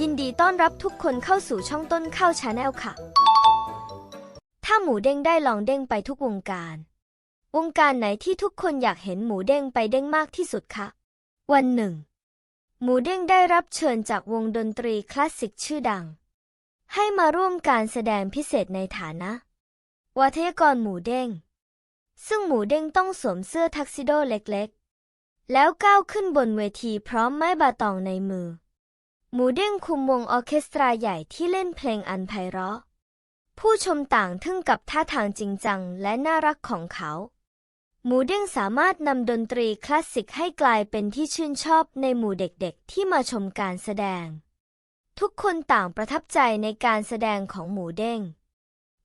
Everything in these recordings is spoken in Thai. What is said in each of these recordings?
ยินดีต้อนรับทุกคนเข้าสู่ช่องต้นข้าวชาแนลค่ะ ถ้าหมูเด้งได้ลองเด้งไปทุกวงการ วงการไหนที่ทุกคนอยากเห็นหมูเด้งไปเด้งมากที่สุดคะวันหนึ่ง หมูเด้งได้รับเชิญจากวงดนตรีคลาสสิกชื่อดัง ให้มาร่วมการแสดงพิเศษในฐานะวัทยากรหมูเด้งซึ่งหมูเด้งต้องสวมเสื้อทักซิโดเล็ก แล้วก้าวขึ้นบนเวทีพร้อมไม้บาตองในมือ หมูเด้งคุมวงออเคสตราใหญ่ที่เล่นเพลงอันไพเราะ ผู้ชมต่างทึ่งกับท่าทางจริงจังและน่ารักของเขา หมูเด้งสามารถนำดนตรีคลาสสิกให้กลายเป็นที่ชื่นชอบในหมู่เด็กๆ ที่มาชมการแสดง ทุกคนต่างประทับใจในการแสดงของหมูเด้ง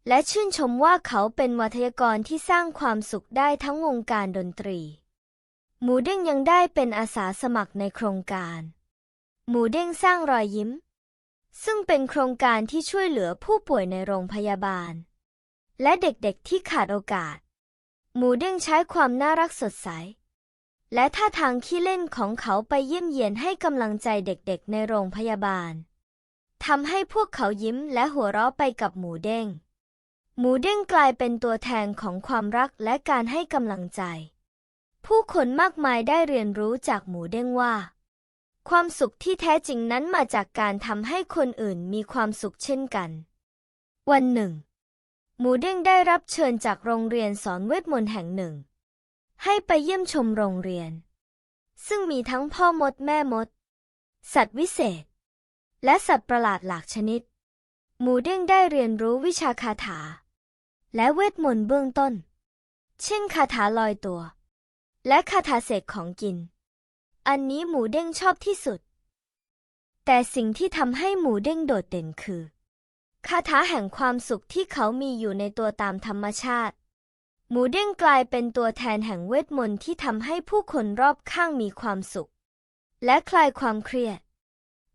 และชื่นชมว่าเขาเป็นวัทยากรที่สร้างความสุขได้ทั้งวงการดนตรี หมูเด้งยังได้เป็นอาสาสมัครในโครงการ หมูเด้งสร้างรอยยิ้ม ซึ่งเป็นโครงการที่ช่วยเหลือผู้ป่วยในโรงพยาบาล และเด็กๆที่ขาดโอกาส หมูเด้งใช้ความน่ารักสดใส และท่าทางขี้เล่นของเขาไปเยี่ยมเยียนให้กำลังใจเด็กๆ ในโรงพยาบาลทำให้พวกเขายิ้มและหัวเราะไปกับหมูเด้ง หมูเด้งกลายเป็นตัวแทนของความรักและการให้กำลังใจ ผู้คนมากมายได้เรียนรู้จากหมูเด้งว่า ความสุขที่แท้จริงนั้นมาจากการทำให้คนอื่นมีความสุขเช่นกัน วันหนึ่ง หมูเด้งได้รับเชิญจากโรงเรียนสอนเวทมนต์แห่งหนึ่ง ให้ไปเยี่ยมชมโรงเรียน ซึ่งมีทั้งพ่อมดแม่มด สัตว์วิเศษ และสัตว์ประหลาดหลากชนิด หมูเด้งได้เรียนรู้วิชาคาถา และเวทมนต์เบื้องต้น เช่นคาถาลอยตัว และคาถาเสกของกิน อันนี้หมูเด้งชอบที่สุด แต่สิ่งที่ทำให้หมูเด้งโดดเด่นคือ คาถาแห่งความสุขที่เขามีอยู่ในตัวตามธรรมชาติ หมูเด้งกลายเป็นตัวแทนแห่งเวทมนต์ที่ทำให้ผู้คนรอบข้างมีความสุข และคลายความเครียด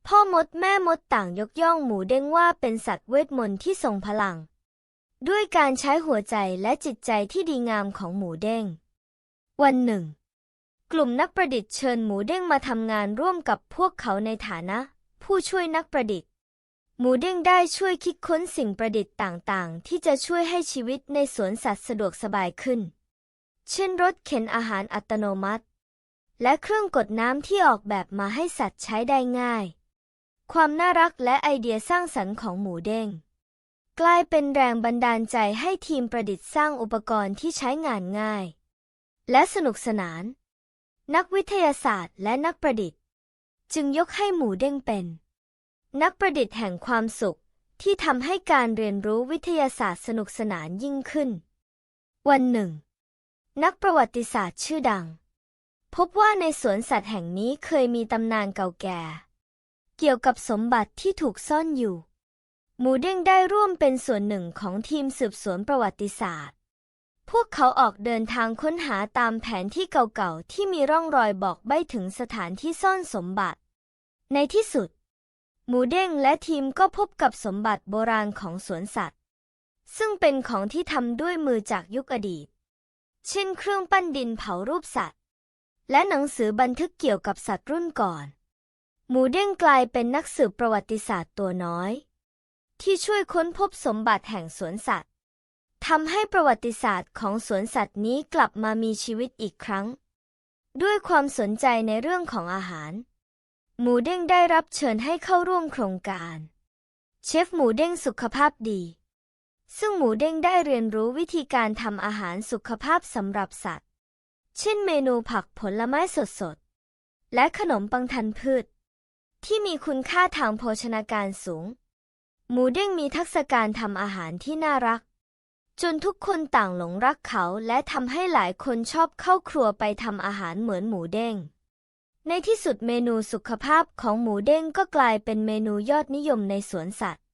พ่อมดแม่มดต่างยกย่องหมูเด้งว่าเป็นสัตว์เวทมนต์ที่ทรงพลัง ด้วยการใช้หัวใจและจิตใจที่ดีงามของหมูเด้ง วันหนึ่ง กลุ่มนักประดิษฐ์เชิญหมูเด้งมาทำงานร่วมกับพวกเขาในฐานะ ผู้ช่วยนักประดิษฐ์ หมูเด้งได้ช่วยคิดค้นสิ่งประดิษฐ์ต่างๆ ที่จะช่วยให้ชีวิตในสวนสัตว์สะดวกสบายขึ้น เช่นรถเข็นอาหารอัตโนมัติ และเครื่องกดน้ำที่ออกแบบมาให้สัตว์ใช้ได้ง่าย ความน่ารักและไอเดียสร้างสรรค์ของหมูเด้งกลายเป็นแรงบันดาลใจให้ทีมประดิษฐ์สร้างอุปกรณ์ที่ใช้งานง่าย และสนุกสนาน นักวิทยาศาสตร์และนักประดิษฐ์ จึงยกให้หมูเด้งเป็น นักประดิษฐ์แห่งความสุขที่ทำให้การเรียนรู้วิทยาศาสตร์สนุกสนานยิ่งขึ้น วันหนึ่ง นักประวัติศาสตร์ชื่อดัง พบว่าในสวนสัตว์แห่งนี้เคยมีตำนานเก่าแก่ เกี่ยวกับสมบัติที่ถูกซ่อนอยู่ หมูเด้งได้ร่วมเป็นส่วนหนึ่งของทีมสืบสวนประวัติศาสตร์ พวกเขาออกเดินทางค้นหาตามแผนที่เก่าๆ ที่มีร่องรอยบอกใบ้ถึงสถานที่ซ่อนสมบัติ ในที่สุด หมูเด้งและทีมก็พบกับสมบัติโบราณของสวนสัตว์ ซึ่งเป็นของที่ทำด้วยมือจากยุคอดีต เช่นเครื่องปั้นดินเผารูปสัตว์ และหนังสือบันทึกเกี่ยวกับสัตว์รุ่นก่อน หมูเด้งกลายเป็นนักสืบประวัติศาสตร์ตัวน้อย ที่ช่วยค้นพบสมบัติแห่งสวนสัตว์ ทำให้ประวัติศาสตร์ของสวนสัตว์นี้กลับมามีชีวิตอีกครั้ง ด้วยความสนใจในเรื่องของอาหาร หมูเด้งได้รับเชิญให้เข้าร่วมโครงการ เชฟหมูเด้งสุขภาพดี ซึ่งหมูเด้งได้เรียนรู้วิธีการทำอาหารสุขภาพสำหรับสัตว์ เช่นเมนูผักผลไม้สดๆ และขนมปังทันพืช ที่มีคุณค่าทางโภชนาการสูง หมูเด้งมีทักษะการทำอาหารที่น่ารัก จนทุกคนต่างหลงรักเขาและทำให้หลายคนชอบเข้าครัวไปทำอาหารเหมือนหมูเด้ง ในที่สุดเมนูสุขภาพของหมูเด้งก็กลายเป็นเมนูยอดนิยมในสวนสัตว์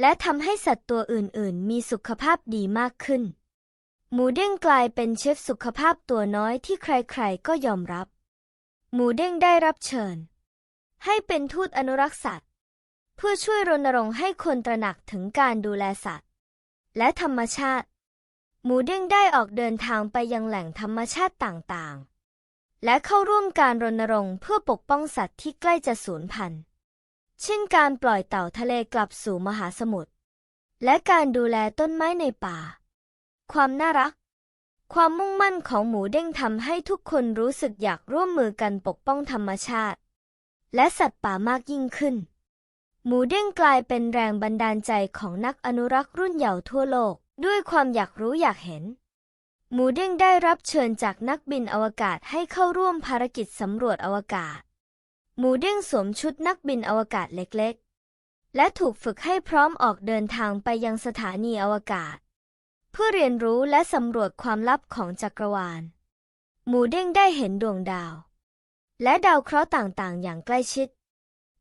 และทำให้สัตว์ตัวอื่นๆ มีสุขภาพดีมากขึ้น หมูเด้งกลายเป็นเชฟสุขภาพตัวน้อยที่ใครๆก็ยอมรับ หมูเด้งได้รับเชิญ ให้เป็นทูตอนุรักษ์สัตว์ เพื่อช่วยรณรงค์ให้คนตระหนักถึงการดูแลสัตว์ และธรรมชาติ หมูเด้งได้ออกเดินทางไปยังแหล่งธรรมชาติต่างๆ และเข้าร่วมการรณรงค์เพื่อปกป้องสัตว์ที่ใกล้จะสูญพันธุ์ เช่นการปล่อยเต่าทะเลกลับสู่มหาสมุทร และการดูแลต้นไม้ในป่า ความน่ารัก ความมุ่งมั่นของหมูเด้งทำให้ทุกคนรู้สึกอยากร่วมมือกันปกป้องธรรมชาติ และสัตว์ป่ามากยิ่งขึ้น หมูเด้งกลายเป็นแรงบันดาลใจของนักอนุรักษ์รุ่นเยาว์ทั่วโลก ด้วยความอยากรู้อยากเห็น หมูเด้งได้รับเชิญจากนักบินอวกาศให้เข้าร่วมภารกิจสำรวจอวกาศ หมูเด้งสวมชุดนักบินอวกาศเล็กๆ และถูกฝึกให้พร้อมออกเดินทางไปยังสถานีอวกาศ เพื่อเรียนรู้และสำรวจความลับของจักรวาล หมูเด้งได้เห็นดวงดาว และดาวเคราะห์ต่างๆ อย่างใกล้ชิด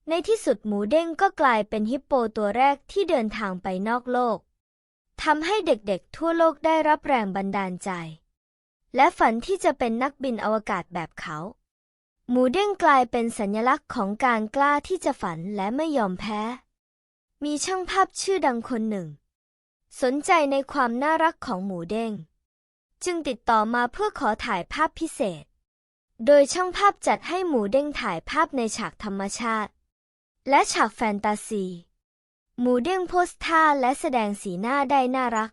ในที่สุดหมูเด้งก็กลายเป็นฮิปโปตัวแรกที่เดินทางไปนอกโลกทำให้เด็กๆทั่วโลกได้รับแรงบันดาลใจ และฝันที่จะเป็นนักบินอวกาศแบบเขา หมูเด้งกลายเป็นสัญลักษณ์ของการกล้าที่จะฝันและไม่ยอมแพ้ มีช่างภาพชื่อดังคนหนึ่ง สนใจในความน่ารักของหมูเด้ง จึงติดต่อมาเพื่อขอถ่ายภาพพิเศษ โดยช่างภาพจัดให้หมูเด้งถ่ายภาพในฉากธรรมชาติ และฉากแฟนตาซี หมูเด้งโพสท่าและแสดงสีหน้าได้น่ารัก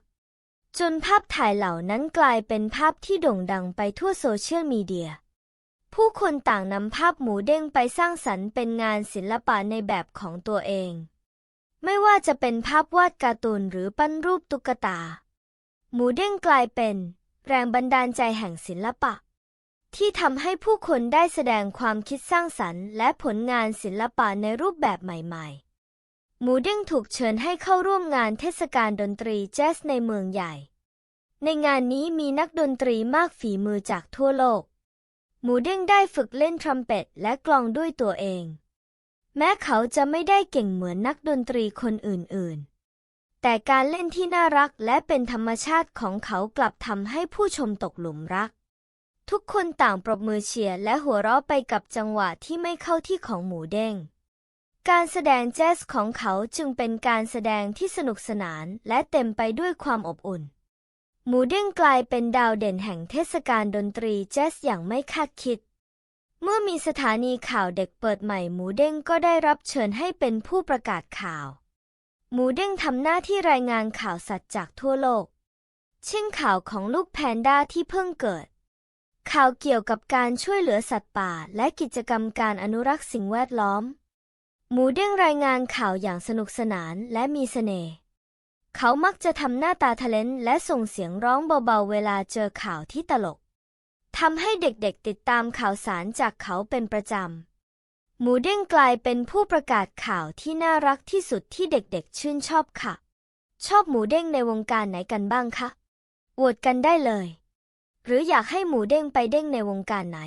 จนภาพถ่ายเหล่านั้นกลายเป็นภาพที่โด่งดังไปทั่วโซเชียลมีเดีย ผู้คนต่างนำภาพหมูเด้งไปสร้างสรรค์เป็นงานศิลปะในแบบของตัวเอง ไม่ว่าจะเป็นภาพวาดการ์ตูนหรือปั้นรูปตุ๊กตา หมูเด้งกลายเป็น แรงบันดาลใจแห่งศิลปะ ที่ทำให้ผู้คนได้แสดงความคิดสร้างสรรค์และผลงานศิลปะในรูปแบบใหม่ๆ หมูเด้งถูกเชิญให้เข้าร่วมงานเทศกาลดนตรีแจ๊สในเมืองใหญ่ ในงานนี้มีนักดนตรีมากฝีมือจากทั่วโลก หมูเด้งได้ฝึกเล่นทรัมเป็ตและกลองด้วยตัวเอง แม้เขาจะไม่ได้เก่งเหมือนนักดนตรีคนอื่นๆแต่การเล่นที่น่ารักและเป็นธรรมชาติของเขากลับทำให้ผู้ชมตกหลุมรัก ทุกคนต่างปรบมือเชียร์และหัวเราะไปกับจังหวะที่ไม่เข้าที่ของหมูเด้ง การแสดงแจ๊สของเขาจึงเป็นการแสดงที่สนุกสนานและเต็มไปด้วยความอบอุ่น หมูเด้งกลายเป็นดาวเด่นแห่งเทศกาลดนตรีแจ๊สอย่างไม่คาดคิด เมื่อมีสถานีข่าวเด็กเปิดใหม่หมูเด้งก็ได้รับเชิญให้เป็นผู้ประกาศข่าว หมูเด้งทำหน้าที่รายงานข่าวสัตว์จากทั่วโลก เช่นข่าวของลูกแพนด้าที่เพิ่งเกิด ข่าวเกี่ยวกับการช่วยเหลือสัตว์ป่า และกิจกรรมการอนุรักษ์สิ่งแวดล้อม หมูเด้งรายงานข่าวอย่างสนุกสนานและมีเสน่ห์ เขามักจะทำหน้าตาทะเลนและส่งเสียงร้องเบาๆเวลาเจอข่าวที่ตลกทำให้เด็กๆติดตามข่าวสารจากเขาเป็นประจำ หมูเด้งกลายเป็นผู้ประกาศข่าวที่น่ารักที่สุดที่เด็กๆชื่นชอบค่ะ ชอบหมูเด้งในวงการไหนกันบ้างคะโหวตกันได้เลย หรืออยากให้หมูเด้งไปเด้งในวงการไหน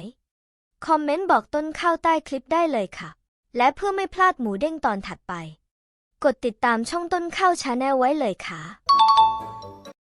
คอมเมนต์บอกต้นข้าวใต้คลิปได้เลยค่ะ และเพื่อไม่พลาดหมูเด้งตอนถัดไป กดติดตามช่องต้นข้าวชาแนลไว้เลยค่ะ